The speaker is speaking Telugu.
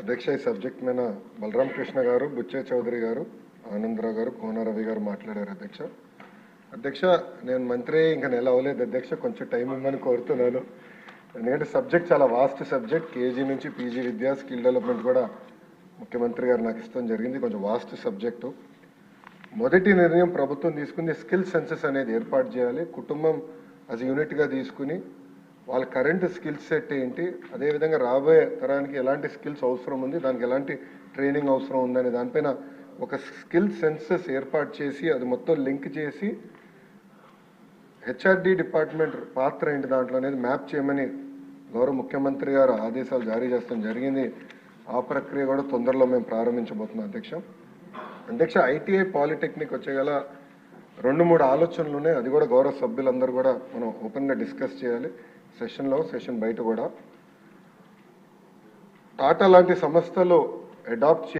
అధ్యక్ష ఈ సబ్జెక్ట్ మీద బలరాం కృష్ణ గారు బుచ్చే చౌదరి గారు ఆనందరావు గారు కోన రవి గారు మాట్లాడారు అధ్యక్ష. అధ్యక్ష నేను మంత్రి ఇంకా నెల అవ్వలేదు అధ్యక్ష కొంచెం టైం ఇవ్వమని కోరుతున్నాను. ఎందుకంటే సబ్జెక్ట్ చాలా వాస్ట్ సబ్జెక్ట్. కేజీ నుంచి పీజీ విద్య స్కిల్ డెవలప్మెంట్ కూడా ముఖ్యమంత్రి గారు నాకు ఇష్టం జరిగింది. కొంచెం వాస్ట్ సబ్జెక్టు. మొదటి నిర్ణయం ప్రభుత్వం తీసుకుంది. స్కిల్ సెన్సెస్ అనేది ఏర్పాటు చేయాలి. కుటుంబం అది యూనిట్గా తీసుకుని వాళ్ళ కరెంట్ స్కిల్ సెట్ ఏంటి? అదేవిధంగా రాబోయే తరానికి ఎలాంటి స్కిల్స్ అవసరం ఉంది? దానికి ఎలాంటి ట్రైనింగ్ అవసరం ఉందనే దానిపైన ఒక స్కిల్ సెన్సెస్ ఏర్పాటు చేసి అది మొత్తం లింక్ చేసి హెచ్ఆర్డి డిపార్ట్మెంట్ పాత్ర ఏంటి దాంట్లో అనేది మ్యాప్ చేయమని గౌరవ ముఖ్యమంత్రి గారు ఆదేశాలు జారీ చేస్తాం. జరిగింది. ఆ ప్రక్రియ కూడా తొందరలో మేము ప్రారంభించబోతున్నాం అధ్యక్ష. అధ్యక్ష ఐటీఐ పాలిటెక్నిక్ వచ్చేగల రెండు మూడు ఆలోచనలు ఉన్నాయి. అది కూడా గౌరవ సభ్యులందరూ కూడా మనం ఓపెన్గా డిస్కస్ చేయాలి. సెషన్లో సెషన్ బయట కూడా. టాటా లాంటి సంస్థలు అడాప్ట్